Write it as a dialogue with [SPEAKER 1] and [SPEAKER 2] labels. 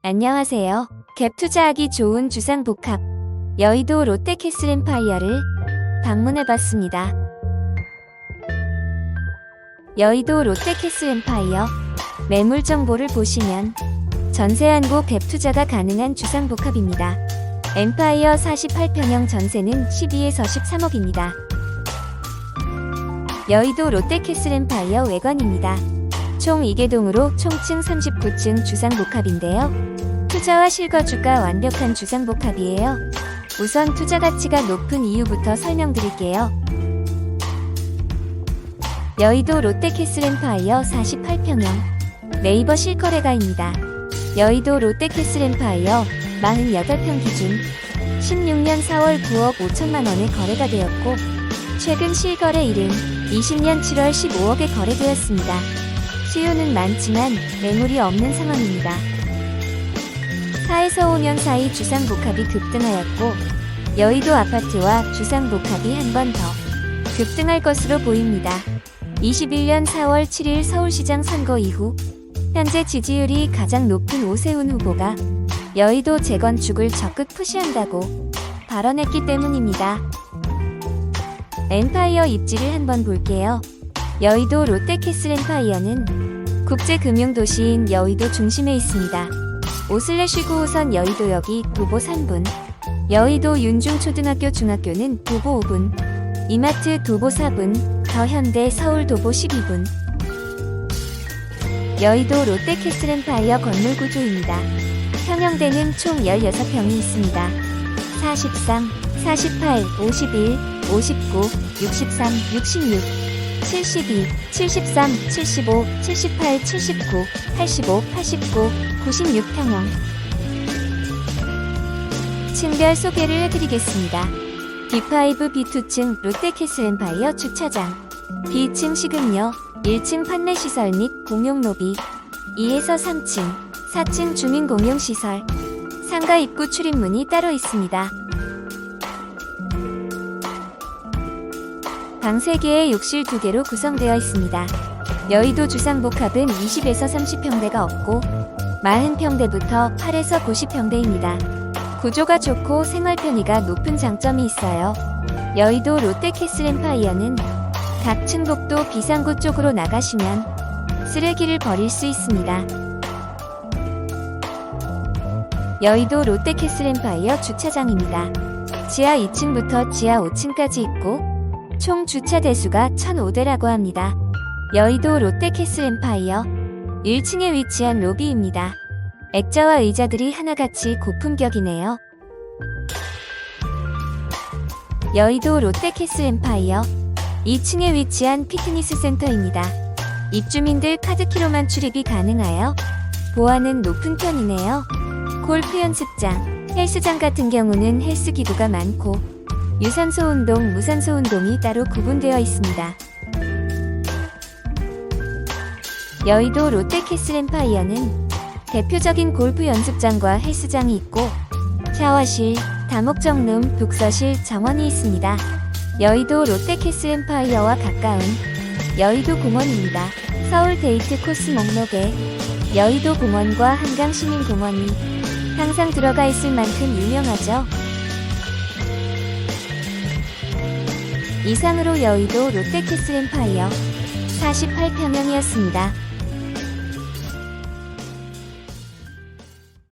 [SPEAKER 1] 안녕하세요. 갭 투자하기 좋은 주상 복합 여의도 롯데캐슬엠파이어를 방문해봤습니다. 여의도 롯데캐슬엠파이어 매물 정보를 보시면 전세한고 갭 투자가 가능한 주상 복합입니다. 엠파이어 48평형 전세는 12에서 13억입니다. 여의도 롯데캐슬엠파이어 외관입니다. 총 2개동으로 총층 39층 주상복합인데요. 투자와 실거주가 완벽한 주상복합이에요. 우선 투자 가치가 높은 이유부터 설명드릴게요. 여의도 롯데캐슬엠파이어 48평형 네이버 실거래가입니다. 여의도 롯데캐슬엠파이어 48평 기준 16년 4월 9억 5천만 원에 거래가 되었고 최근 실거래 일은 20년 7월 15억에 거래되었습니다. 수요는 많지만 매물이 없는 상황입니다. 4에서 5년 사이 주상복합이 급등하였고 여의도 아파트와 주상복합이 한 번 더 급등할 것으로 보입니다. 21년 4월 7일 서울시장 선거 이후 현재 지지율이 가장 높은 오세훈 후보가 여의도 재건축을 적극 푸시한다고 발언했기 때문입니다. 엠파이어 입지를 한번 볼게요. 여의도 롯데캐슬 엠파이어는 국제금융도시인 여의도 중심에 있습니다. 오슬래쉬 9호선 여의도역이 도보 3분, 여의도 윤중초등학교 중학교는 도보 5분, 이마트 도보 4분, 더현대 서울 도보 12분. 여의도 롯데캐슬 엠파이어 건물 구조입니다. 평형대는 총 16평이 있습니다. 43, 48, 51, 59, 63, 66, 72, 73, 75, 78, 79, 85, 89, 96평형. 층별 소개를 해드리겠습니다. B5, B2층 롯데캐슬 엠파이어 주차장. B층 식음료, 1층 판매 시설 및 공용 로비. 2에서 3층, 4층 주민 공용 시설. 상가 입구 출입문이 따로 있습니다. 방 3개에 욕실 2개로 구성되어 있습니다. 여의도 주상복합은 20에서 30평대가 없고 40평대부터 8에서 90평대입니다. 구조가 좋고 생활 편의가 높은 장점이 있어요. 여의도 롯데캐슬 엠파이어는 각 층복도 비상구 쪽으로 나가시면 쓰레기를 버릴 수 있습니다. 여의도 롯데캐슬 엠파이어 주차장입니다. 지하 2층부터 지하 5층까지 있고 총 주차 대수가 1,005대라고 합니다. 여의도 롯데캐슬 엠파이어 1층에 위치한 로비입니다. 액자와 의자들이 하나같이 고품격이네요. 여의도 롯데캐슬 엠파이어 2층에 위치한 피트니스 센터입니다. 입주민들 카드키로만 출입이 가능하여 보안은 높은 편이네요. 골프 연습장, 헬스장 같은 경우는 헬스 기구가 많고 유산소 운동, 무산소 운동이 따로 구분되어 있습니다. 여의도 롯데캐슬 엠파이어는 대표적인 골프 연습장과 헬스장이 있고 샤워실, 다목적 룸, 독서실, 정원이 있습니다. 여의도 롯데캐슬 엠파이어와 가까운 여의도 공원입니다. 서울 데이트 코스 목록에 여의도 공원과 한강 시민공원이 항상 들어가 있을 만큼 유명하죠. 이상으로 여의도 롯데캐슬 엠파이어 48평형이었습니다.